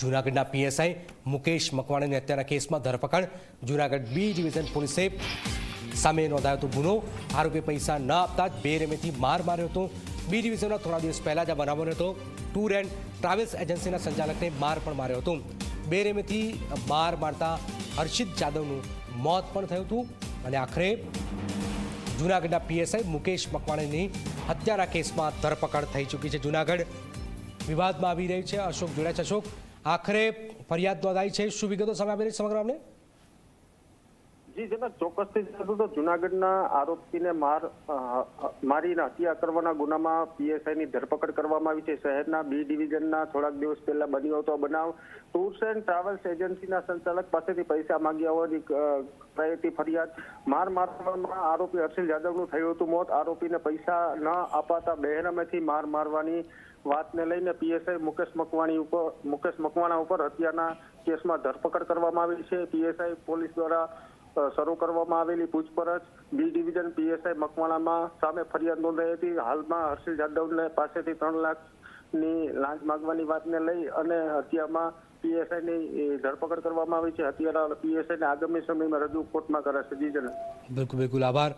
જૂનાગઢના પીએસઆઈ મુકેશ મકવાણીની હત્યાના કેસમાં ધરપકડ. જૂનાગઢ બી ડિવિઝન પોલીસે સામે નોંધાયો હતો ગુનો. આરોપી પૈસા ન આપતા જ બેરમેથી માર માર્યો હતો. બી ડિવિઝનના થોડા દિવસ પહેલા જ બનાવ બન્યો હતો. ટૂર એન્ડ ટ્રાવેલ્સ એજન્સીના સંચાલકને માર પણ માર્યો હતો. બે રેમેથી માર મારતા હર્ષિત જાદવનું મોત પણ થયું હતું. અને આખરે જૂનાગઢના પીએસઆઈ મુકેશ મકવાણીની હત્યાના કેસમાં ધરપકડ થઈ ચૂકી છે. જૂનાગઢ વિવાદમાં આવી રહી છે. અશોક જોડાય છે. અશોક આખરે ફરિયાદ નોંધાઈ છે. શું વિગતો સામે આપેલી સમગ્ર મામલે? ચોક્કસથી જણાવું તો જુનાગઢના આરોપીને માર મારીને હત્યા કરવાના ગુનામાં પીએસઆઈની ધરપકડ કરવામાં આવી છે. શહેરના બી ડિવિઝનના થોડાક દિવસ પહેલા બન્યો હતો બનાવ. ટૂર્સ એન્ડ ટ્રાવેલ્સ એજન્સીના સંચાલક પાસેથી પૈસા માંગ્યા હોવાની કરાઈ ફરિયાદ માર મારવામાં આરોપી હર્ષિલ યાદવનું થયું હતું મોત. આરોપીને પૈસા ન અપાતા બહેરમેથી માર મારવાની વાતને લઈને પીએસઆઈ મુકેશ મકવાણી ઉપર, મુકેશ મકવાણા ઉપર હત્યાના કેસમાં ધરપકડ કરવામાં આવી છે. પીએસઆઈ પોલીસ દ્વારા શરૂ કરવામાં આવેલી પૂછપરછ બી ડિવિઝન પીએસઆઈ મકવાણામાં સામે ફરિયાદ નોંધાઈ હતી. હાલમાં હર્ષિલ જાદવને પાસેથી ત્રણ લાખની લાંચ માંગવાની વાતને લઈ અને હત્યામાં પીએસઆઈની ધરપકડ કરવામાં આવી છે. હત્યારા પીએસઆઈને આગામી સમયમાં રજૂ કોર્ટમાં કરાશે. જી જણાવ બિલકુલ બિલકુલ. આભાર.